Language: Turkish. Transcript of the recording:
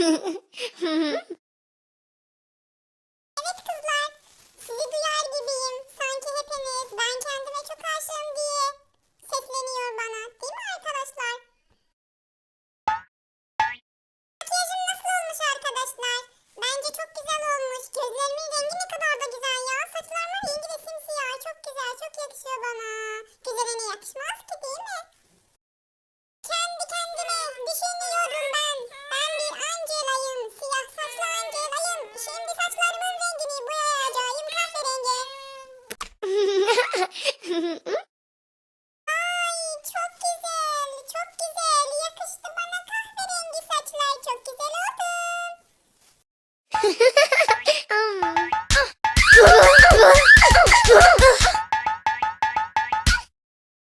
evet kızlar. Sizi duyar gibiyim. Sanki hepiniz ben kendime çok aşığım diye sesleniyor bana. Değil mi arkadaşlar? Makyajım nasıl olmuş arkadaşlar? Bence çok güzel olmuş. Gözlerimin rengi ne kadar da güzel ya. Saçlarımın rengi de simsiyah. Çok güzel, çok yakışıyor bana. Güzeline yakışmaz ki değil mi?